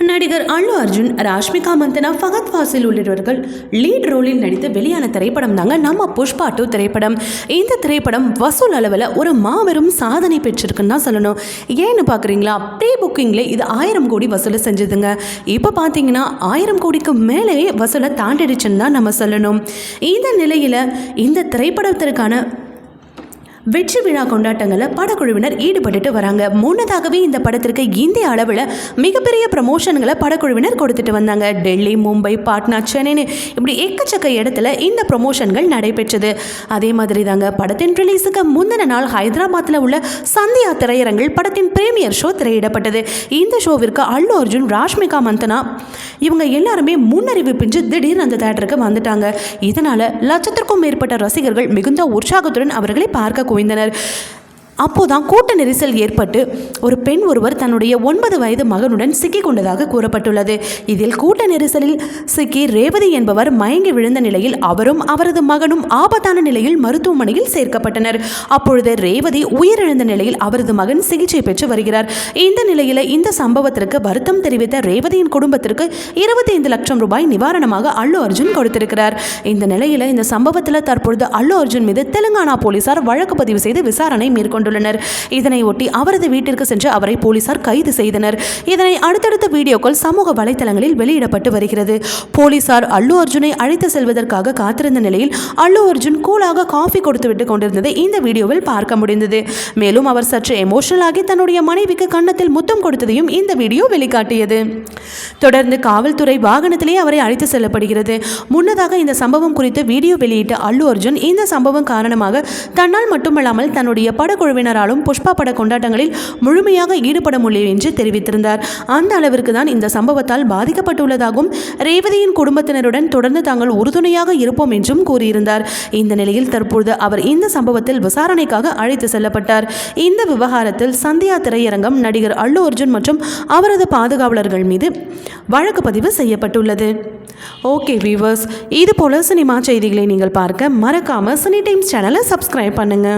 நடிகர் அல்லு அர்ஜுன் ராஷ்மிகா மந்தனா ஃபகத் ஃபாசில் உள்ளிட்டவர்கள் லீட் ரோலில் நடித்து வெளியான திரைப்படம் தாங்க நம்ம புஷ்பா டூ திரைப்படம். இந்த திரைப்படம் வசூல் அளவில் ஒரு மாபெரும் சாதனை பெற்றிருக்குன்னு தான் சொல்லணும். ஏன்னு பார்க்குறீங்களா ப்ரீ புக்கிங்கில் இது ஆயிரம் கோடி வசூலை செஞ்சதுங்க. இப்போ பார்த்தீங்கன்னா ஆயிரம் கோடிக்கு மேலேயே வசூலை தாண்டிடுச்சுன்னு தான் நம்ம சொல்லணும். இந்த நிலையில் இந்த திரைப்படத்திற்கான வெற்றி விழா கொண்டாட்டங்களில் படக்குழுவினர் ஈடுபட்டுட்டு வராங்க. முன்னதாகவே இந்த படத்திற்கு இந்திய அளவில் மிகப்பெரிய ப்ரமோஷன்களை படக்குழுவினர் கொடுத்துட்டு வந்தாங்க. டெல்லி மும்பை பாட்னா சென்னைன்னு இப்படி எக்கச்சக்க இடத்துல இந்த ப்ரமோஷன்கள் நடைபெற்றது. அதே மாதிரி தாங்க படத்தின் ரிலீஸுக்கு முந்தின நாள் ஹைதராபாத்தில் உள்ள சந்தியா திரையரங்கில் படத்தின் பிரீமியர் ஷோ திரையிடப்பட்டது. இந்த ஷோவிற்கு அல்லு அர்ஜுன் ராஷ்மிகா மந்தனா இவங்க எல்லாருமே முன்னறிவிப்பின்றி திடீர்னு அந்த தேட்டருக்கு வந்துட்டாங்க. இதனால் லட்சத்திற்கும் மேற்பட்ட ரசிகர்கள் மிகுந்த உற்சாகத்துடன் அவர்களை பார்க்க குவிந்தனர் அப்போதான் கூட்ட நெரிசல் ஏற்பட்டு ஒரு பெண் ஒருவர் தன்னுடைய ஒன்பது வயது மகனுடன் சிக்கிக் கொண்டதாக கூறப்பட்டுள்ளது. இதில் கூட்ட நெரிசலில் சிக்கி ரேவதி என்பவர் மயங்கி விழுந்த நிலையில் அவரும் அவரது மகனும் ஆபத்தான நிலையில் மருத்துவமனையில் சேர்க்கப்பட்டனர். அப்பொழுது ரேவதி உயிரிழந்த நிலையில் அவரது மகன் சிகிச்சை பெற்று வருகிறார். இந்த நிலையில் இந்த சம்பவத்திற்கு வருத்தம் தெரிவித்த ரேவதியின் குடும்பத்திற்கு இருபத்தி ஐந்து லட்சம் ரூபாய் நிவாரணமாக அல்லு அர்ஜுன் கொடுத்திருக்கிறார். இந்த நிலையில் இந்த சம்பவத்தில் தற்பொழுது அல்லு அர்ஜுன் மீது தெலுங்கானா போலீசார் வழக்கு பதிவு செய்து விசாரணை மேற்கொண்டுள்ளனர். இதனை ஒட்டி அவரது வீட்டிற்கு சென்று அவரை போலீசார் கைது செய்தனர். இதனை அடுத்தடுத்த வீடியோக்கள் சமூக வலைதளங்களில் வெளியிடப்பட்டு வருகிறது. போலீசார் அல்லு அர்ஜுனை அழைத்து செல்வதற்காக காத்திருந்த நிலையில் அல்லு அர்ஜுன் கூலாக காஃபி கொடுத்துவிட்டு கொண்டிருந்ததை இந்த வீடியோவில் பார்க்க முடிந்தது. மேலும் அவர் சற்று எமோஷனல் ஆகி தன்னுடைய மனைவிக்கு கன்னத்தில் முத்தம் கொடுத்ததையும் இந்த வீடியோ வெளிக்காட்டியது. தொடர்ந்து காவல்துறை வாகனத்திலே அவரை அழைத்து செல்லப்படுகிறது. முன்னதாக இந்த சம்பவம் குறித்து வீடியோ வெளியிட்ட அல்லு அர்ஜுன் இந்த சம்பவம் காரணமாக தன்னால் மட்டுமல்லாமல் தன்னுடைய குழுவினராலும் புஷ்பா பட கொண்டாட்டங்களில் முழுமையாக ஈடுபட முடியும் என்று தெரிவித்திருந்தார். அந்த அளவிற்கு தான் இந்த சம்பவத்தால் பாதிக்கப்பட்டுள்ளதாகவும் ரேவதியின் குடும்பத்தினருடன் தொடர்ந்து தாங்கள் உறுதுணையாக இருப்போம் என்றும் கூறியிருந்தார். இந்த நிலையில் தற்பொழுது அவர் இந்த சம்பவத்தில் விசாரணைக்காக அழைத்து செல்லப்பட்டார். இந்த விவகாரத்தில் சந்தியா திரையரங்கம் நடிகர் அல்லு அர்ஜுன் மற்றும் அவரது பாதுகாவலர்கள் மீது வழக்கு பதிவு செய்யப்பட்டுள்ளது. ஓகே வியூவர்ஸ் இது போல சினிமா செய்திகளை நீங்கள் பார்க்க மறக்காம சினி டைம்ஸ் சேனலை சப்ஸ்கிரைப் பண்ணுங்க.